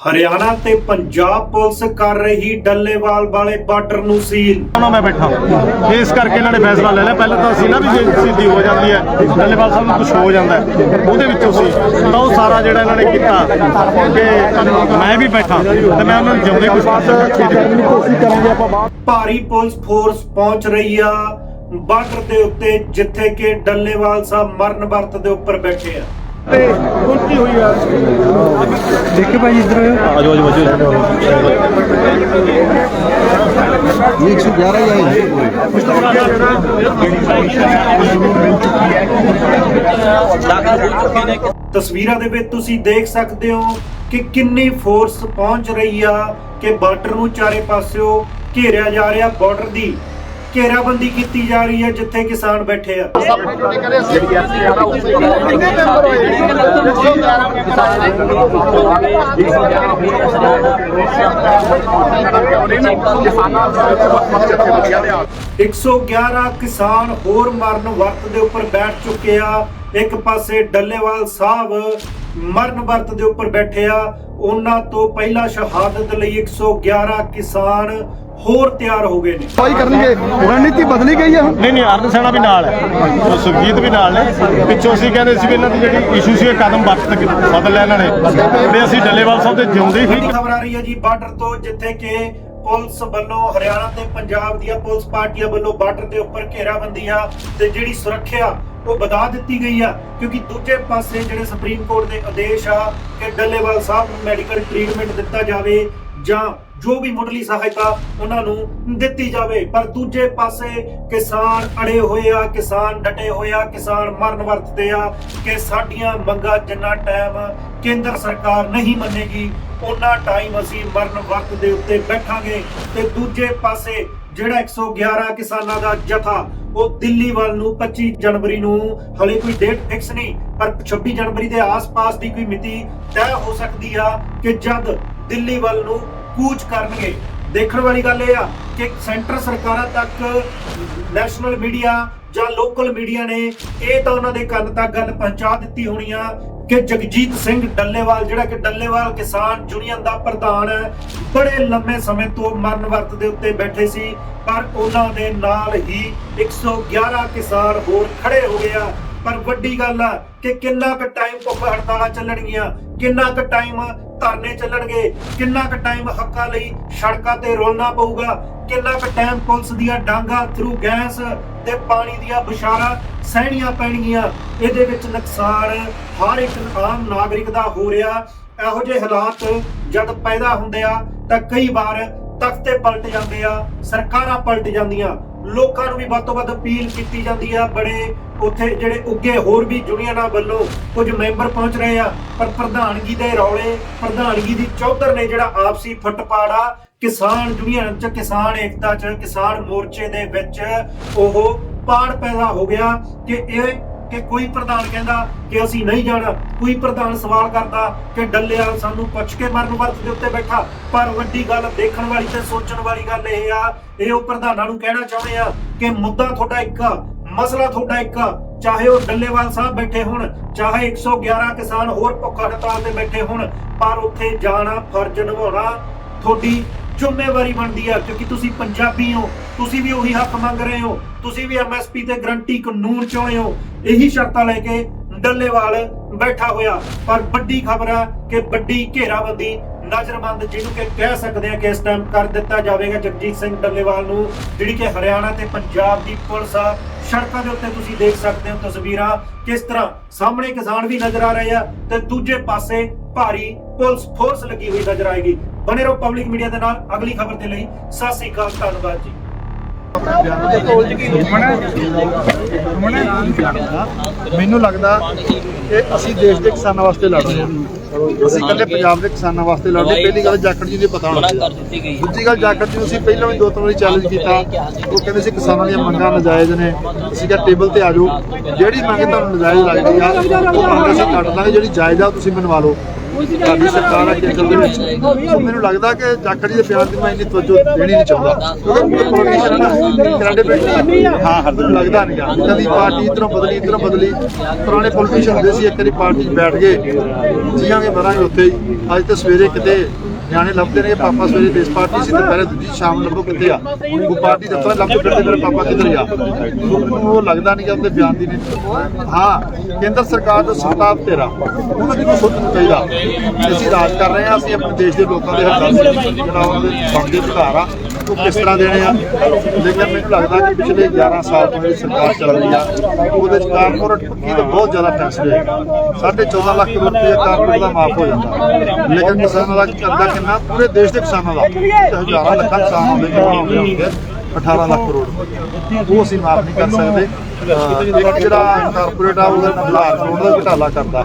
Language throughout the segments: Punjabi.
ਹਰਿਆਣਾ ਤੇ ਪੰਜਾਬ ਪੁਲਿਸ ਕਰ ਰਹੀ ਡੱਲੇਵਾਲ ਵਾਲੇ ਬਾਰਡਰ ਨੂੰ ਸੀਲ। ਉਹਨਾਂ ਮੈਂ ਬੈਠਾ? ਇਸ ਕਰਕੇ ਇਹਨਾਂ ਨੇ ਫੈਸਲਾ ਲੈ ਲਿਆ। ਪਹਿਲਾਂ ਤਾਂ ਸੀ ਨਾ ਵੀ ਜੇ ਸਿੱਧੀ ਹੋ ਜਾਂਦੀ ਹੈ ਡੱਲੇਵਾਲ ਸਾਹਿਬ ਨੂੰ ਕੁਝ ਹੋ ਜਾਂਦਾ ਹੈ। ਉਹਦੇ ਵਿੱਚੋਂ ਸੀ ਤਾਂ ਉਹ ਸਾਰਾ ਜਿਹੜਾ ਇਹਨਾਂ ਨੇ ਕੀਤਾ ਕਿ ਮੈਂ ਵੀ ਬੈਠਾ ਤੇ ਮੈਂ ਉਹਨਾਂ ਨੂੰ ਜਿਉਂਦੇ ਕੁਝ ਭਾਰੀ ਪੁਲਿਸ ਫੋਰਸ ਪਹੁੰਚ ਰਹੀ ਆ ਬਾਰਡਰ ਦੇ ਉੱਤੇ ਜਿੱਥੇ ਕਿ ਡੱਲੇਵਾਲ ਸਾਹਿਬ ਮਰਨ ਵਰਤ ਦੇ ਉੱਪਰ ਬੈਠੇ ਆ। ਉਲਟੀ ਹੋਈ ਆ। ਦੇਖੇ ਭਾਈ ਇਧਰ। ਆਜੋ ਆਜੋ ਆਜੋ। ਇਹ 111 ਹੀ ਆਏ ਤਸਵੀਰਾਂ ਦੇ ਵਿੱਚ ਤੁਸੀਂ ਦੇਖ ਸਕਦੇ ਹੋ ਕਿ ਕਿੰਨੀ ਫੋਰਸ ਪਹੁੰਚ ਰਹੀ ਆ ਕਿ ਬਾਰਡਰ ਨੂੰ ਚਾਰੇ ਪਾਸਿਓਂ ਘੇਰਿਆ ਜਾ ਰਿਹਾ ਬਾਰਡਰ ਦੀ। ਘੇਰਾਬੰਦੀ ਕੀਤੀ ਜਾ ਰਹੀ ਹੈ ਜਿੱਥੇ ਕਿਸਾਨ ਬੈਠੇ ਆ। ਕਿਸਾਨਾਂ 111 ਕਿਸਾਨ ਹੋਰ ਮਰਨ ਵਰਤ ਦੇ ਉੱਪਰ ਬੈਠ ਚੁੱਕੇ ਆ। ਇੱਕ ਪਾਸੇ ਡੱਲੇਵਾਲ ਸਾਹਿਬ ਮਰਨ ਵਰਤ ਦੇ ਉੱਪਰ ਬੈਠੇ ਆ। ਉਹਨਾਂ ਤੋਂ ਪਹਿਲਾਂ ਸ਼ਹਾਦਤ ਲਈ 111 ਕਿਸਾਨ ਹੋਰ ਤਿਆਰ ਹੋ ਗਏ ਨੇ। ਭਾਈ ਕਰਨਗੇ। ਰਣਨੀਤੀ ਬਦਲੀ ਗਈ ਹੈ ਹੁਣ। ਨਹੀਂ ਨਹੀਂ ਅਰਨ ਸੈਨਾ ਵੀ ਨਾਲ ਹੈ। ਉਹ ਸੁਖਜੀਤ ਵੀ ਨਾਲ ਨੇ। ਪਿੱਛੋਂ ਅਸੀਂ ਕਹਿੰਦੇ ਸੀ ਵੀ ਇਹਨਾਂ ਦੀ ਜਿਹੜੀ ਇਸ਼ੂ ਸੀ ਇਹ ਕਦਮ ਤੱਕ ਬਦਲ ਲਿਆ ਇਹਨਾਂ ਨੇ ਤੇ ਅਸੀਂ ਡੱਲੇਵਾਲ ਸਾਹਿਬ ਦੇ ਜਿਉਂਦੇ ਹੀ ਖਬਰ ਆ ਰਹੀ ਹੈ ਜੀ ਬਾਰਡਰ ਤੋਂ ਜਿੱਥੇ ਕਿ ਪੁਲਿਸ ਵੱਲੋਂ ਹਰਿਆਣਾ ਤੇ ਪੰਜਾਬ ਦੀਆਂ ਪੁਲਿਸ ਪਾਰਟੀਆਂ ਵੱਲੋਂ ਬਾਰਡਰ ਦੇ ਉੱਪਰ ਘੇਰਾਬੰਦੀ ਆ ਤੇ ਜਿਹੜੀ ਸੁਰੱਖਿਆ ਉਹ ਵਧਾ ਦਿੱਤੀ ਗਈ ਆ। ਕਿਉਂਕਿ ਦੂਜੇ ਪਾਸੇ ਜਿਹੜੇ ਸੁਪਰੀਮ ਕੋਰਟ ਦੇ ਆਦੇਸ਼ ਆ ਕਿ ਡੱਲੇਵਾਲ ਸਾਹਿਬ ਨੂੰ ਮੈਡੀਕਲ ਟ੍ਰੀਟਮੈਂਟ ਦਿੱਤਾ ਜਾਵੇ ਜਾਂ ਜੋ ਵੀ ਮੁੱਢਲੀ ਸਹਾਇਤਾ ਉਹਨਾਂ ਨੂੰ ਦਿੱਤੀ ਜਾਵੇ, ਪਰ ਦੂਜੇ ਪਾਸੇ ਕਿਸਾਨ ਅੜੇ ਹੋਏ ਆ, ਕਿਸਾਨ ਡਟੇ ਹੋਏ ਆ, ਕਿਸਾਨ ਮਰਨ ਵਰਤਦੇ ਆ ਕਿ ਸਾਡੀਆਂ ਮੰਗਾਂ ਜਿੰਨਾ ਟਾਈਮ ਕੇਂਦਰ ਸਰਕਾਰ ਨਹੀਂ ਮੰਨੇਗੀ ਉਹਨਾਂ ਟਾਈਮ ਅਸੀਂ ਮਰਨ ਵਰਤ ਦੇ ਉੱਤੇ ਬੈਠਾਂਗੇ। ਤੇ ਦੂਜੇ ਪਾਸੇ ਜਿਹੜਾ 111 ਕਿਸਾਨਾਂ ਦਾ ਜਥਾ, ਉਹ ਦਿੱਲੀ ਵੱਲ ਨੂੰ 25 ਜਨਵਰੀ ਨੂੰ ਹਲੇ ਕੋਈ ਡੇਟ ਫਿਕਸ ਨਹੀਂ, ਪਰ 26 ਜਨਵਰੀ ਦੇ ਆਸ-ਪਾਸ ਦੀ ਕੋਈ ਮਿਤੀ ਤੈਅ ਹੋ ਸਕਦੀ ਆ ਕਿ ਜਦ ਦਿੱਲੀ ਵੱਲ ਨੂੰ ਕੂਚ ਕਰਨਗੇ। ਦੇਖਣ ਵਾਲੀ ਗੱਲ ਇਹ ਆ ਕਿ ਸੈਂਟਰ ਸਰਕਾਰਾਂ ਤੱਕ ਨੈਸ਼ਨਲ ਮੀਡੀਆ ਜਾਂ ਲੋਕਲ ਮੀਡੀਆ ਨੇ ਇਹ ਤਾਂ ਉਹਨਾਂ ਦੇ ਕੰਨ ਤੱਕ ਗੱਲ ਪਹੁੰਚਾ ਦਿੱਤੀ ਹੋਣੀ ਆ ਕਿ ਜਗਜੀਤ ਸਿੰਘ ਡੱਲੇਵਾਲ, ਜਿਹੜਾ ਕਿ ਡੱਲੇਵਾਲ ਕਿਸਾਨ ਯੂਨੀਅਨ ਦਾ ਪ੍ਰਧਾਨ ਹੈ, ਬੜੇ ਲੰਮੇ ਸਮੇਂ ਤੋਂ ਮਰਨ ਵਰਤ ਦੇ ਉੱਤੇ ਬੈਠੇ ਸੀ, ਪਰ ਉਹਨਾਂ ਦੇ ਨਾਲ ਹੀ 111 ਕਿਸਾਨ ਹੋਰ ਖੜੇ ਹੋ ਗਏ ਆ। ਪਰ ਵੱਡੀ ਗੱਲ ਆ ਕਿ ਕਿੰਨਾ ਕੁ ਟਾਈਮ ਭੁੱਖ ਹੜਤਾਲਾਂ ਚੱਲਣਗੀਆਂ, ਕਿੰਨਾ ਕੁ ਟਾਈਮ ਧਰਨੇ ਚੱਲਣਗੇ। ਕਿੰਨਾ ਕੁ ਟਾਈਮ ਹੱਕਾਂ ਲਈ ਸੜਕਾਂ ਤੇ ਰੋਲਣਾ ਪਊਗਾ? ਕਿੰਨਾ ਕੁ ਟਾਈਮ ਪੁਲਿਸ ਦੀਆਂ ਡਾਂਗਾ ਥਰੂ ਗੈਸ ਤੇ ਪਾਣੀ ਦੀਆਂ ਬੁਸ਼ਾਰਾਂ ਸਹਿਣੀਆਂ ਪੈਣਗੀਆਂ? ਇਹਦੇ ਵਿੱਚ ਨੁਕਸਾਨ ਹਰ ਇੱਕ ਆਮ ਨਾਗਰਿਕ ਦਾ ਹੋ ਰਿਹਾ। ਇਹੋ ਜਿਹੇ ਹਾਲਾਤ ਜਦ ਪੈਦਾ ਹੁੰਦੇ ਆ ਤਾਂ ਕਈ ਵਾਰ ਤਖਤੇ ਪਲਟ ਜਾਂਦੇ ਆ, ਸਰਕਾਰਾਂ ਪਲਟ ਜਾਂਦੀਆਂ। ਲੋਕਾਂ ਨੂੰ ਵੀ ਵੱਧ ਤੋਂ ਵੱਧ ਅਪੀਲ ਕੀਤੀ ਜਾਂਦੀ ਆ, ਬੜੇ ਉੱਥੇ ਜਿਹੜੇ ਉੱਗੇ ਹੋਰ ਵੀ ਯੂਨੀਅਨਾਂ ਵੱਲੋਂ ਕੁਝ ਮੈਂਬਰ ਪਹੁੰਚ ਰਹੇ ਆ, ਪਰ ਪ੍ਰਧਾਨਗੀ ਦੇ ਰੌਲੇ, ਪ੍ਰਧਾਨਗੀ ਦੀ ਚੌਧਰ ਨੇ ਜਿਹੜਾ ਆਪਸੀ ਫੁੱਟਪਾੜਾ ਕਿਸਾਨ ਯੂਨੀਅਨ ਚ, ਕਿਸਾਨ ਏਕਤਾ ਚ, ਕਿਸਾਨ ਮੋਰਚੇ ਦੇ ਵਿੱਚ ਉਹ ਪਾੜ ਪੈਦਾ ਹੋ ਗਿਆ ਕਿ ਇਹ ਕਿ ਕੋਈ ਪ੍ਰਧਾਨ ਕਹਿੰਦਾ ਕਿ ਅਸੀਂ ਨਹੀਂ ਜਾਣਾ, ਕੋਈ ਪ੍ਰਧਾਨ ਸਵਾਲ ਕਰਦਾ ਕਿ ਡੱਲਿਆ ਸਾਨੂੰ ਪੁੱਛ ਕੇ ਮਰਨ ਵਰਤ ਦੇ ਉੱਤੇ ਬੈਠਾ। ਪਰ ਵੱਡੀ ਗੱਲ ਦੇਖਣ ਵਾਲੀ ਤੇ ਸੋਚਣ ਵਾਲੀ ਗੱਲ ਇਹ ਆ, ਇਹ ਉਹ ਪ੍ਰਧਾਨਾਂ ਨੂੰ ਕਹਿਣਾ ਚਾਹੁੰਦੇ ਆ ਕਿ ਮੁੱਦਾ ਤੁਹਾਡਾ ਇੱਕ ਆ, ਮਸਲਾ ਤੁਹਾਡਾ ਇੱਕ ਆ, ਚਾਹੇ ਉਹ ਡੱਲੇਵਾਲ ਸਾਹਿਬ ਬੈਠੇ ਹੋਣ, ਚਾਹੇ 111 ਕਿਸਾਨ ਹੋਰ ਭੁੱਖਾ ਹੜਤਾਲ ਤੇ ਬੈਠੇ ਹੋਣ, ਪਰ ਉੱਥੇ ਜਾਣਾ, ਫਰਜ਼ ਨਿਭਾਉਣਾ ਤੁਹਾਡੀ ਜ਼ਿੰਮੇਵਾਰੀ ਬਣਦੀ ਆ, ਕਿਉਂਕਿ ਤੁਸੀਂ ਪੰਜਾਬੀ ਹੋ, ਤੁਸੀਂ ਵੀ ਉਹੀ ਹੱਕ ਮੰਗ ਰਹੇ ਹੋ, ਤੁਸੀਂ ਵੀ ਐਮਐਸਪੀ ਤੇ ਗਰੰਟੀ ਕਾਨੂੰਨ ਚਾਹੁੰਦੇ ਹੋ। ਇਹੀ ਸ਼ਰਤਾਂ ਲੈ ਕੇ ਡੱਲੇਵਾਲ ਬੈਠਾ ਹੋਇਆ। ਪਰ ਵੱਡੀ ਖਬਰ ਆ ਕਿ ਵੱਡੀ ਘੇਰਾਬੰਦੀ ਨਜ਼ਰਬੰਦ ਜਿਹਨੂੰ ਕਿ ਕਹਿ ਸਕਦੇ ਆ ਕਿ ਇਸ ਟਾਈਮ ਕਰ ਦਿੱਤਾ ਜਾਵੇਗਾ ਜਗਜੀਤ ਸਿੰਘ ਡੱਲੇਵਾਲ ਨੂੰ, ਜਿਹੜੀ ਕਿ ਹਰਿਆਣਾ ਤੇ ਪੰਜਾਬ ਦੀ ਪੁਲਿਸ ਆ। ਸੜਕਾਂ ਦੇ ਉੱਤੇ ਤੁਸੀਂ ਦੇਖ ਸਕਦੇ ਹੋ ਤਸਵੀਰਾਂ ਕਿਸ ਤਰ੍ਹਾਂ ਸਾਹਮਣੇ ਕਿਸਾਨ ਵੀ ਨਜ਼ਰ ਆ ਰਹੇ ਆ ਤੇ ਦੂਜੇ ਪਾਸੇ ਭਾਰੀ ਪੁਲਿਸ ਫੋਰਸ ਲੱਗੀ ਹੋਈ ਨਜ਼ਰ ਆਏਗੀ। ਬਣੇ ਰਹੋ ਪਬਲਿਕ ਮੀਡੀਆ ਦੇ ਨਾਲ। ਅਗਲੀ ਖਬਰ ਦੇ ਲਈ ਸਤਿ ਸ੍ਰੀ ਅਕਾਲ, ਧੰਨਵਾਦ ਜੀ। ਮੈਨੂੰ ਲੱਗਦਾ ਕਿ ਅਸੀਂ ਦੇਸ਼ ਦੇ ਕਿਸਾਨਾਂ ਵਾਸਤੇ ਲੜ ਰਹੇ ਹਾਂ। ਅਸੀਂ ਇਕੱਲੇ ਪੰਜਾਬ ਦੇ ਕਿਸਾਨਾਂ ਵਾਸਤੇ ਲੜ ਰਹੇ ਪਹਿਲੀ ਗੱਲ ਜਾਖੜ ਜੀ ਦੀ ਪਤਾ ਹੋਣਾ ਦੂਜੀ ਗੱਲ ਜਾਖੜ ਜੀ ਨੂੰ ਅਸੀਂ ਪਹਿਲਾਂ ਵੀ ਦੋ ਤਿੰਨ ਵਾਰੀ ਚੈਲੰਜ ਕੀਤਾ। ਉਹ ਕਹਿੰਦੇ ਸੀ ਕਿਸਾਨਾਂ ਦੀਆਂ ਮੰਗਾਂ ਨਜਾਇਜ਼ ਨੇ। ਅਸੀਂ ਕਿਹਾ ਟੇਬਲ ਤੇ ਆ ਜਾਓ। ਜਿਹੜੀ ਮੰਗ ਤੁਹਾਨੂੰ ਨਜਾਇਜ਼ ਲੱਗਦੀ ਆ, ਉਹ ਮੰਗ ਅਸੀਂ ਕੱਟ ਦਾਂਗੇ। ਜਿਹੜੀ ਜਾਇਜ਼ ਆ ਤੁਸੀਂ ਮਨਵਾ ਲਓ। ਸਾਡੀ ਸਰਕਾਰ ਦੇ ਵਿੱਚ ਸੋ ਮੈਨੂੰ ਲੱਗਦਾ ਕਿ ਜਾਖੜ ਜੀ ਦੇ ਬਿਆਨ ਦੀ ਮੈਂ ਇੰਨੀ ਤਵੱਜੋ ਦੇਣੀ ਨਹੀਂ ਚਾਹੁੰਦਾ। ਕਿਉਂਕਿ ਪੋਲੀਟੀਸ਼ੀਅਨ ਨਾ ਕੈਨੇਡਾ ਵਿੱਚ ਹਾਂ ਹਰ ਦਿਨ ਲੱਗਦਾ ਨਹੀਂ ਗਾ ਕਦੀ ਪਾਰਟੀ ਇਧਰੋਂ ਬਦਲੀ ਇਧਰੋਂ ਬਦਲੀ ਪੁਰਾਣੇ ਪੋਲੀਟੀਸ਼ੀਅਨ ਹੁੰਦੇ ਸੀ ਇੱਕ ਵਾਰੀ ਪਾਰਟੀ 'ਚ ਬੈਠ ਗਏ। ਜੀਵਾਂਗੇ ਮਰਾਂਗੇ ਉੱਥੇ ਹੀ। ਅੱਜ ਤੇ ਸਵੇਰੇ ਕਿਤੇ ਨਿਆਣੇ ਲੱਭਦੇ ਨੇ, ਪਾਪਾ ਸਵੇਰੇ ਦੇਸ਼ ਪਾਰਟੀ ਸੀ, ਦੁਪਹਿਰੇ ਦੂਜੀ ਸ਼ਾਮ ਲੱਭੋ ਕਿੱਥੇ ਆ? ਉਹ ਪਾਰਟੀ ਦਫ਼ਤਰ ਲੱਭਦੇ ਫਿਰਦੇ ਮੇਰੇ ਪਾਪਾ ਕਿੱਧਰ ਗਿਆ ਉਹ ਲੱਗਦਾ ਨਹੀਂ ਕਿ ਉਹਦੇ ਬਿਆਨ ਦੀ ਨਹੀਂ ਹਾਂ, ਕੇਂਦਰ ਸਰਕਾਰ ਦਾ ਸਤਾਪ ਤੇਰਾ। ਉਹਨਾਂ ਦੀ ਕੋਈ ਸੋਚਣਾ ਚਾਹੀਦਾ। ਅਸੀਂ ਰਾਜ ਕਰ ਰਹੇ ਹਾਂ, ਅਸੀਂ ਆਪਣੇ ਦੇਸ਼ ਦੇ ਲੋਕਾਂ ਦੇ ਹੱਕਾਂ ਦੇ ਜਿਹੜਾ ਦੇ ਬਣਦੇ ਅਧਿਕਾਰ ਆ। ਉਹ ਕਿਸ ਤਰ੍ਹਾਂ ਦੇਣੇ ਆ? ਲੇਕਿਨ ਮੈਨੂੰ ਲੱਗਦਾ ਕਿ ਪਿਛਲੇ 11 ਸਾਲ ਤੋਂ ਜਿਹੜੀ ਸਰਕਾਰ ਚੱਲ ਰਹੀ ਆ। ਉਹਦੇ ਚ ਕਾਰਪੋਰੇਟ ਪੱਕੀ ਤੇ ਬਹੁਤ ਜ਼ਿਆਦਾ ਟੈਕਸ ਦੇਗਾ 14.5 ਲੱਖ ਰੁਪਏ ਕਾਰਪੋਰੇਟ ਦਾ ਮਾਫ ਹੋ ਜਾਂਦਾ। ਲੇਕਿਨ ਕਿਸਾਨਾਂ ਦਾ ਕਰਦਾ ਕਿੰਨਾ? ਪੂਰੇ ਦੇਸ਼ ਦੇ ਕਿਸਾਨਾਂ ਦਾ। ਹਜ਼ਾਰਾਂ ਲੱਖਾਂ ਕਿਸਾਨ ਹੁੰਦੇ ਨੇ 18 ਲੱਖ ਕਰੋੜ। ਉਹ ਅਸੀਂ ਮਾਫ ਨਹੀਂ ਕਰ ਸਕਦੇ। ਇੱਕ ਜਿਹੜਾ ਕਾਰਪੋਰੇਟ ਆ, ਉਹਦਾ ਹਜ਼ਾਰ ਕਰੋੜ ਦਾ ਘਟਾਲਾ ਕਰਦਾ।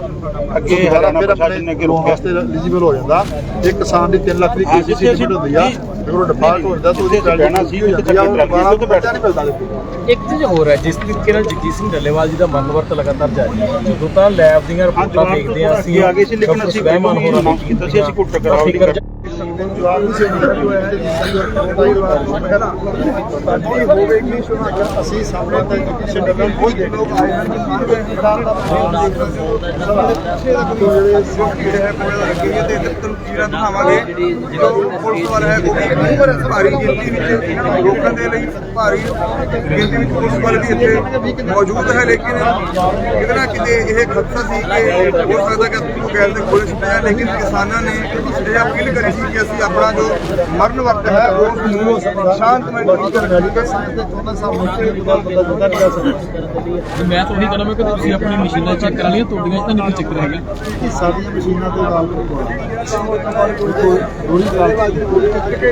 ਅੱਗੇ ਹਰਾ ਫਿਰ ਆਪਣੇ ਲੋਨ ਵਾਸਤੇ ਐਲੀਜੀਬਲ ਹੋ ਜਾਂਦਾ। ਇੱਕ ਕਿਸਾਨ ਦੀ 3 ਲੱਖ ਦੀ ਕੇਸੀਸੀ ਲਿਮਿਟ ਹੁੰਦੀ ਆ। ਅਗਰ ਉਹ ਡਿਫਾਲਟ ਹੋ ਜਾਂਦਾ ਤਾਂ ਉਹਦੀ ਬਹਿਣਾ ਸੀ ਉਹ ਚੱਕੇ ਉਹ ਬੈਠਾ ਨਹੀਂ ਮਿਲਦਾ ਇੱਕ ਚੀਜ਼ ਹੋਰ ਹੈ ਜਿਸ ਤਰੀਕੇ ਨਾਲ ਜਗਜੀਤ ਸਿੰਘ ਡੱਲੇਵਾਲ ਜੀ ਦਾ ਮਨਵਰਤ ਲਗਾਤਾਰ ਜਾਰੀ ਹੈ। ਜਦੋਂ ਤਾਂ ਲੈਬ ਦੀਆਂ ਰਿਪੋਰਟਾਂ ਦੇਖਦੇ ਹਾਂ ਅਸੀਂ ਆ ਗਏ ਸੀ ਲੇਕਿਨ ਅਸੀਂ ਸਵੈਮਾਨ ਹੋ ਰਹਾ ਕੀਤਾ ਸੀ ਅਸੀਂ ਕੁੱਟ ਕਰਾਓ ਨਹੀਂ ਫਿਕਰ ਜਵਾਬ ਨਹੀਂ ਸੀ ਸਾਡੀ ਹੋਵੇਗੀ ਸੁਣਾ ਅਗਰ ਅਸੀਂ ਸਾਹਮਣੇ ਤੱਕ ਕਿਸੇ ਡਰ ਕੋਈ ਲੋਕ ਆਏ ਹਨ ਕਿ ਮਾਨਵੇ ਨਿਦਾਨ ਦਾ ਪ੍ਰਭਾਵ ਦੇਖ ਰਹੇ ਹੋ ਜਿਹੜੇ ਜਿਹੜੇ ਹੈ ਕੋਲ ਲੱਗੇ ਹੋਏ ਤੇ ਇੱਧਰ ਤਸਵੀਰਾਂ ਦਿਖਾਵਾਂਗੇ। ਜਦੋਂ ਪੁਲਿਸ ਵਾਲਾ ਹੈ ਉਹ ਵੀ ਭਾਰੀ ਗਿਣਤੀ ਵਿੱਚ ਰੋਕਣ ਦੇ ਲਈ ਭਾਰੀ ਗਿਣਤੀ ਵਿੱਚ ਪੁਲਿਸ ਵਾਲੇ ਵੀ ਇੱਥੇ ਮੌਜੂਦ ਹੈ ਲੇਕਿਨ ਕਿਤੇ ਨਾ ਕਿਤੇ ਇਹ ਖਦਸ਼ਾ ਸੀ ਕਿ ਹੋ ਸਕਦਾ ਕਿ ਉਹ ਗੈਰ ਦੇ ਗੋਲੇ ਛੁੱਟਿਆ ਲੇਕਿਨ ਕਿਸਾਨਾਂ ਨੇ ਇਹ ਅਪੀਲ ਕਰੀ ਸੀ ਕਿ ਅਸੀਂ ਆਪਣਾ ਜੋ ਮਰਨ ਵਕਤ ਹੈ ਉਸ ਨੂੰ ਸ਼ਾਂਤਮਈ ਤਰੀਕੇ ਨਾਲ ਮੈਡੀਕਲ ਸਾਇੰਸ ਦੇ ਚੋਣਾਂ ਸਾਹਿਬ ਮੁੱਕੇ ਉਹਦਾ ਪਤਾ ਪਤਾ ਨਹੀਂ ਕਰ ਸਕਦਾ ਮੈਂ ਤਾਂ ਉਹੀ ਕਹਿਣਾ ਮੈਂ ਕਿ ਤੁਸੀਂ ਆਪਣੀ ਮਸ਼ੀਨਾਂ ਚੈੱਕ ਕਰਾ ਲਈਆਂ ਤੁਹਾਡੀਆਂ ਤਾਂ ਨਹੀਂ ਚੱਕਰ ਹੈਗਾ। ਕਿ ਸਾਡੀਆਂ ਮਸ਼ੀਨਾਂ ਤੋਂ ਨਾਲ ਕੋਈ ਥੋੜੀ ਗੱਲ ਕਿ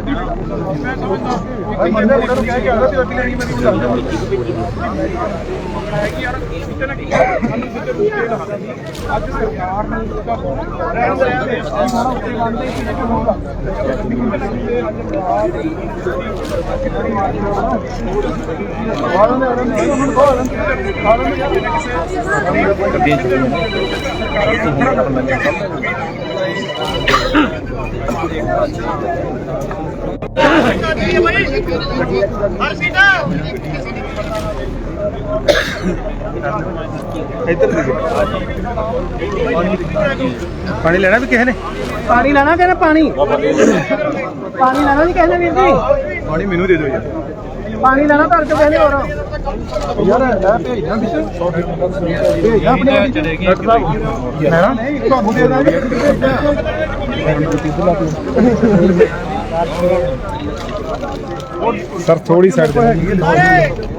ਆਪਣਾ ਮਿਸ਼ਨ ਡੰਡਾ ਨਹੀਂ ਲੈਪਸ ਹੋ ਪਾਣੀ ਲੈਣਾ ਵੀ ਕਿਸੇ ਨੇ? ਪਾਣੀ ਲੈਣਾ ਕਹਿੰਦਾ ਪਾਣੀ। ਪਾਣੀ ਲੈਣਾ ਨਹੀਂ ਕਹਿੰਦੇ ਵੀਰ ਜੀ। ਪਾਣੀ ਮੈਨੂੰ ਦੇ ਦਿਓ ਯਾਰ। ਪਾਣੀ ਲੈਣਾ ਤੁਹਾਡੇ ਤੋਂ ਕਹਿੰਦੇ ਹੋਰ। ਯਾਰ ਇਹ ਭੇਜਣਾ ਮਿਸ਼ਨ ਭੇਜਣਾ ਆਪਣੇ ਡਾਕਟਰ ਸਾਹਿਬ ਲੈਣਾ ਨਹੀਂ ਤੁਹਾਨੂੰ ਦੇ ਦਾਂਗੇ। ਸਰ ਥੋੜੀ ਸਾਈਡ ਤੇ।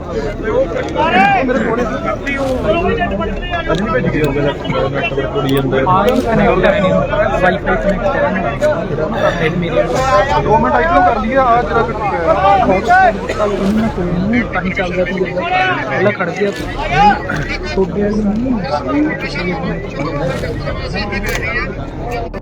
ਵਾਈਫਾਈ ਕਨੈਕਟ ਕਰਾਂਗੇ ਫਿਰ ਮੇਰੇ ਦੋ ਮਿੰਟ ਇੱਧਰੋਂ ਕਰ ਲਈਏ ਆ ਜਰਾ ਪਾਣੀ ਚੱਲਦਾ ਤੂੰ ਪਹਿਲਾਂ ਖੜ ਗਿਆ ਟੁੱਟ ਗਿਆ ਹਾਂ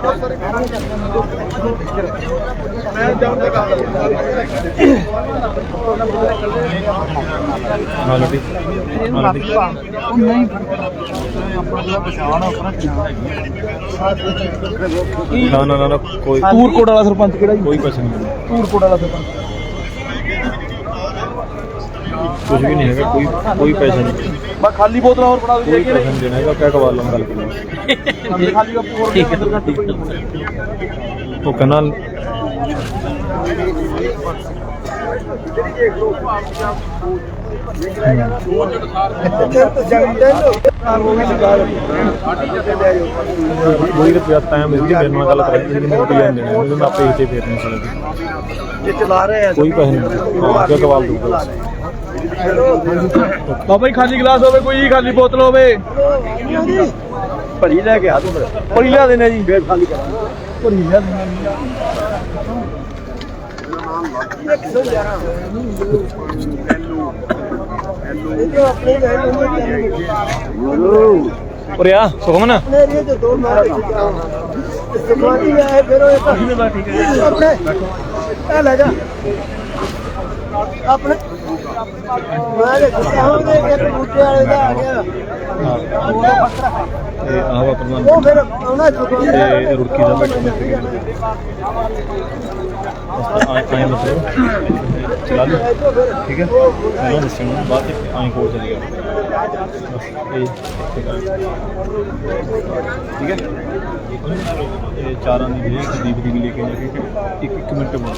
ਨਾ ਨਾ ਨਾ ਨਾ ਕੋਈ ਪੂਰਕੋਟ ਵਾਲਾ ਸਰਪੰਚ ਕਿਹੜਾ ਜੀ ਕੋਈ ਪੈਸੇ ਨਹੀਂ ਪੂਰਕੋਟ ਵਾਲਾ ਸਰਪੰਚ ਕੁਝ ਵੀ ਨਹੀਂ ਹੈਗਾ ਕੋਈ ਕੋਈ ਪੈਸਾ ਨਹੀਂ ਬਸ ਖਾਲੀ ਬੋਤਲਾਂ ਹੋਰ ਬਣਾ ਕੋਈ ਪੈਸਾ ਨਹੀਂ ਦੇਣਾ ਹੈਗਾ ਕਹਿ ਕਵਾਲ ਲੰਗਾ ਗੱਲ ਦਿਓ ਖਾਲੀ ਕੱਪ ਹੋਰ ਠੀਕ ਹੈ। ਉਹ ਕਹਿੰਦਾ ਕੋਈ ਰੁਪਿਆ ਟਾਈਮ ਮਿਲ ਗਿਆ ਮੇਰੇ ਨਾਲ ਗੱਲ ਕਰਾਈ ਜਿਹੜੀ ਮੈਨੂੰ ਰੁਪਿਆ ਨਹੀਂ ਦੇਣਾ ਉਹਨੂੰ ਮੈਂ ਆਪੇ ਤੇ ਫੇਰ ਨਹੀਂ ਸਕਦਾ ਇਹ ਚਲਾ ਰਹੇ ਆ ਕੋਈ ਪੈਸੇ ਨਹੀਂ ਹਾਂ ਅੱਗੇ ਕਵਾਲ ਦੂਗਾ ਬਾਬਾ ਜੀ ਖਾਲੀ ਗਲਾਸ ਹੋਵੇ ਕੋਈ ਖਾਲੀ ਬੋਤਲ ਹੋਵੇ। ਭਰੀ ਲੈ ਕੇ ਆ ਤੂੰ ਫਿਰ। ਭਰੀ ਲਿਆ ਦੇਣਾ ਜੀ। ਫੇਰ ਖਾਲੀ ਕਰਾਂ ਉਰਿਆ ਸੁਖਮਨ। ਮੇਰੀ ਤੇ ਦੋ ਮਾਰ ਸਮਾਜੀ ਆਏ ਮੈਂ ਦੇ ਕਹਾਂਗੇ ਕਿ ਬੂਟੇ ਵਾਲੇ ਦਾ ਆ ਗਿਆ ਤੇ ਆਹ ਵਾ ਪ੍ਰਧਾਨ ਉਹ ਫਿਰ ਆਉਣਾ ਚੁੱਕਾ ਤੇ ਰੁੜਕੀ ਦਾ ਬੈਠਾ ਆਏ ਆਏ ਮਤਲਬ ਚਲਾ ਲਓ। ਠੀਕ ਹੈ? ਮੈਂ ਦੱਸਣਾ ਬਾਅਦ ਵਿੱਚ ਆਏ ਕੋਲ ਚਲੀ ਗਿਆ ਬਸ ਇਹ ਠੀਕ ਹੈ? ਇਹ ਚਾਰਾਂ ਦੀ ਵੀ ਦੀਪ ਦੀ ਲੈ ਕੇ ਜਾ ਕੇ ਇੱਕ ਇੱਕ ਮਿੰਟ ਬਾਅਦ।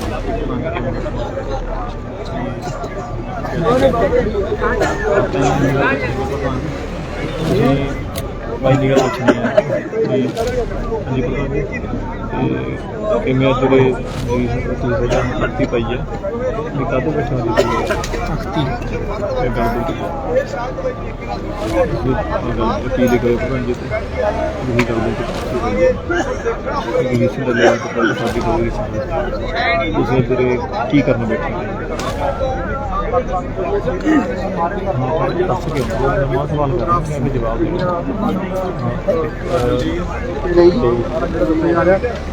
ਬਾਈ ਦੀ ਗੱਲ ਪੁੱਛਣੀ ਹੈ ਜੀ ਹਾਂਜੀ ਪ੍ਰਧਾਨ ਜੀ ਤੇ ਕਿਵੇਂ ਅੱਜ ਦੇ ਜੀ ਤੁਸੀਂ ਵਜ੍ਹਾ ਸ਼ਕਤੀ ਪਾਈ ਹੈ ਵੀ ਕਾਹਦੋਂ ਬੈਠੇ ਹੋ ਜੀ ਸ਼ਕਤੀ ਇਹ ਗੱਲ ਬੋਲੀ ਇਹ ਗੱਲ ਕੀ ਦੇ ਕਰੇ ਪ੍ਰਧਾਨ ਜੀ ਤੇ? ਇਹ ਗੱਲ ਬੋਲੀ ਕੇ ਸਾਡੀ ਤੁਸੀਂ ਇੱਧਰ ਕੀ ਕਰਨ ਬੈਠੇ ਹੋ ਦੱਸ ਕੇ ਮੈਂ ਸਵਾਲ ਕਰਾਂ ਮੈਂ ਜਵਾਬ ਦੇਣਾ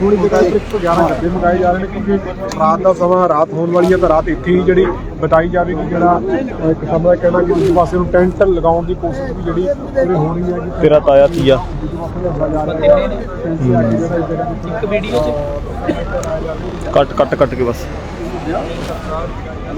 ਹੁਣ ਬਤਾਈ 111 ਡੱਬੇ ਮੰਗਾਏ ਜਾ ਰਹੇ ਨੇ ਕਿਉਂਕਿ ਰਾਤ ਦਾ ਸਮਾਂ ਰਾਤ ਹੋਣ ਵਾਲੀ ਹੈ ਤਾਂ ਰਾਤ ਇੱਥੇ ਹੀ ਜਿਹੜੀ ਬਤਾਈ ਜਾਵੇਗੀ ਜਿਹੜਾ ਇੱਕ ਸਮਾਂ ਕਹਿਣਾ ਕਿ ਦੂਜੇ ਪਾਸੇ ਨੂੰ ਟੈਂਟ ਲਗਾਉਣ ਦੀ ਕੋਸ਼ਿਸ਼ ਵੀ ਜਿਹੜੀ ਪੂਰੀ ਹੋ ਰਹੀ ਹੈ ਕਿ ਤੇਰਾ ਤਾਇਆ ਤੀਆ ਇੱਕ ਵੀਡੀਓ 'ਚ। ਕੱਟ ਕੱਟ ਕੱਟ ਕੇ ਬਸ।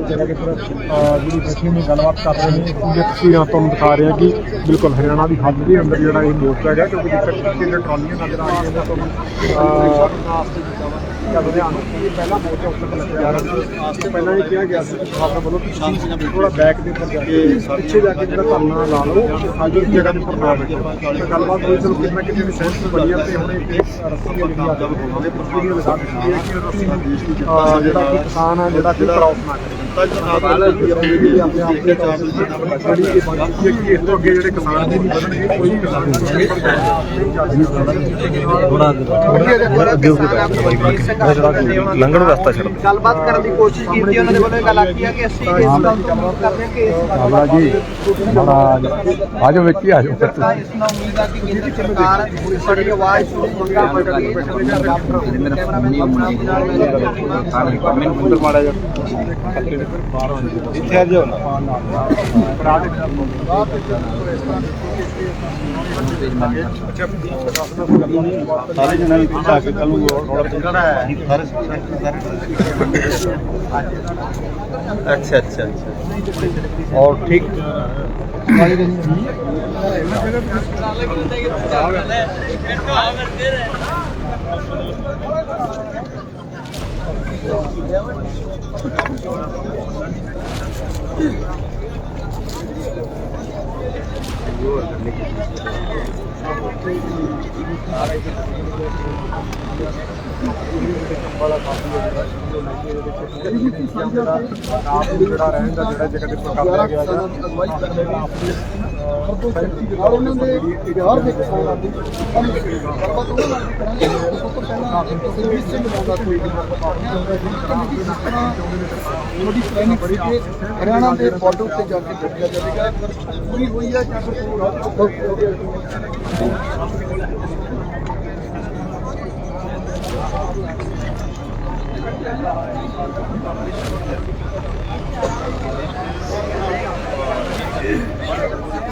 ਜਿਹੜੀ ਬੈਠੀ ਨੇ ਗੱਲਬਾਤ ਕਰ ਰਹੇ ਨੇ ਇਹ ਤਸਵੀਰਾਂ ਤੁਹਾਨੂੰ ਦਿਖਾ ਰਹੇ ਹਾਂ ਕਿ ਬਿਲਕੁਲ ਹਰਿਆਣਾ ਦੀ ਹੱਦ ਦੇ ਅੰਦਰ ਜਿਹੜਾ ਇਹ ਮੋਰਚਾ ਹੈਗਾ ਕਿਉਂਕਿ ਜਿੱਥੇ ਪਿੱਛੇ ਜਿਹੜੇ ਟਰਾਲੀਆਂ ਨਜ਼ਰ ਆ ਰਹੀਆਂ ਨੇ ਤੁਹਾਨੂੰ ਅਹ ਲੁਧਿਆਣਾ ਤੋਂ ਪਹਿਲਾਂ ਮੋਰਚਾ ਉੱਤੇ ਲੱਗਿਆ ਜਾ ਰਿਹਾ ਸੀ ਪਹਿਲਾਂ ਇਹ ਕਿਹਾ ਗਿਆ ਸੀ ਪ੍ਰਸ਼ਾਸਨ ਵੱਲੋਂ ਕਿ ਤੁਸੀਂ ਥੋੜਾ ਬੈਕ ਦੇ ਉੱਪਰ ਜਾ ਕੇ ਪਿੱਛੇ ਜਾ ਕੇ ਜਿਹੜਾ ਧਰਨਾ ਲਾ ਲਓ ਸਾਡੀ ਜਗ੍ਹਾ ਦੇ ਉੱਪਰ ਨਾ ਬੈਠੋ ਗੱਲਬਾਤ ਹੋਈ, ਚਲੋ ਕਿੰਨਾ ਕਿੰਨੇ ਦੀ ਸੈਂਸ ਬਣੀ ਆ ਤੇ ਹੁਣ ਇਹ ਰੱਸੀ ਜਿਹੜੀ ਆ ਜਾਵੇ ਪੱਕੀ ਲਗਾ ਦਿੱਤੀ ਹੈ ਕਿ ਰੱਸੀ ਜਿਹੜਾ ਕਿਸਾਨ ਆ, ਜਿਹੜਾ ਕੋਈ ਕ੍ਰਾਸ ਨਾ ਕਰੇ ਜਿਹੜੀ ਆਪਣੇ ਆਪ ਦੇ ਚਾਰ ਕਿ ਇਸ ਤੋਂ ਅੱਗੇ ਜਿਹੜੇ ਕਿਸਾਨ ਵੀ ਨਹੀਂ ਵਧਣਗੇ ਕੋਈ ਕਿਸਾਨ ਨਹੀਂ ਲੰਘਣ ਰਸਤਾ ਛੱਡ ਗੱਲਬਾਤ ਕਰਨ ਦੀ ਕੋਸ਼ਿਸ਼ ਕੀਤੀ ਉਹਨਾਂ ਦੇ ਵੱਲੋਂ ਇਹ ਗੱਲ ਆਖੀ ਆ ਕਿ ਅਸੀਂ ਇਸ ਦਾ ਕਰਦੇ ਕਿ ਬਾਬਾ ਜੀ ਆਜੋ ਵਿੱਚ ਹੀ ਆਜੋ ਇਸ ਨਾਲ ਉਮੀਦ ਆ ਕਿ ਕੇਂਦਰ ਸਰਕਾਰ ਸਾਡੀ ਆਵਾਜ਼ ਸੁਣੇਗਾ ਮੈਨੂੰ ਪੁੱਤਰ ਮਾੜਾ ਜਿਹਾ ਇੱਥੇ ਆ ਜਾਓ ਸਾਰੇ ਜਨਾਂ ਨੂੰ ਪਿੱਛਾ ਕੇ ਕੱਲ ਨੂੰ ਰੋੜਾ ਚੱਲਣਾ ਹੈ ਸਾਰੇ ਅੱਛਾ ਅੱਛਾ ਅੱਛਾ और ठीक ਆਪ ਨੂੰ ਜਿਹੜਾ ਰਹਿਣ ਦਾ ਜਿਹੜਾ ਜਗ੍ਹਾ ਦੇ ਉੱਪਰ ਕਰ ਲਿਆ ਗਿਆ ਹੈ ਔਰ ਉਹਨਾਂ ਦੇ ਇਤਿਹਾਸ ਦੇ ਕੋਲ ਦੀ ਗੱਲਬਾਤ ਉਹਨਾਂ ਨਾਲ ਵੀ ਕਰਾਂਗੇ। ਉਸ ਤੋਂ ਪਹਿਲਾਂ ਸਰਵਿਸ ਸਿੰਘ ਦਾ ਕੋਈ ਮੋਦੀ ਪਲੈਨਿੰਗ ਬੜੀ ਕੇ ਹਰਿਆਣਾ ਦੇ ਬਾਰਡਰ ਉੱਤੇ ਜਾ ਕੇ ਦੇਖਿਆ ਜਾਵੇਗਾ। ਪੂਰੀ ਹੋਈ ਹੈ ਜਾਂ ਫਿਰ ਪੂਰੀ ਹੋ ਗਿਆ?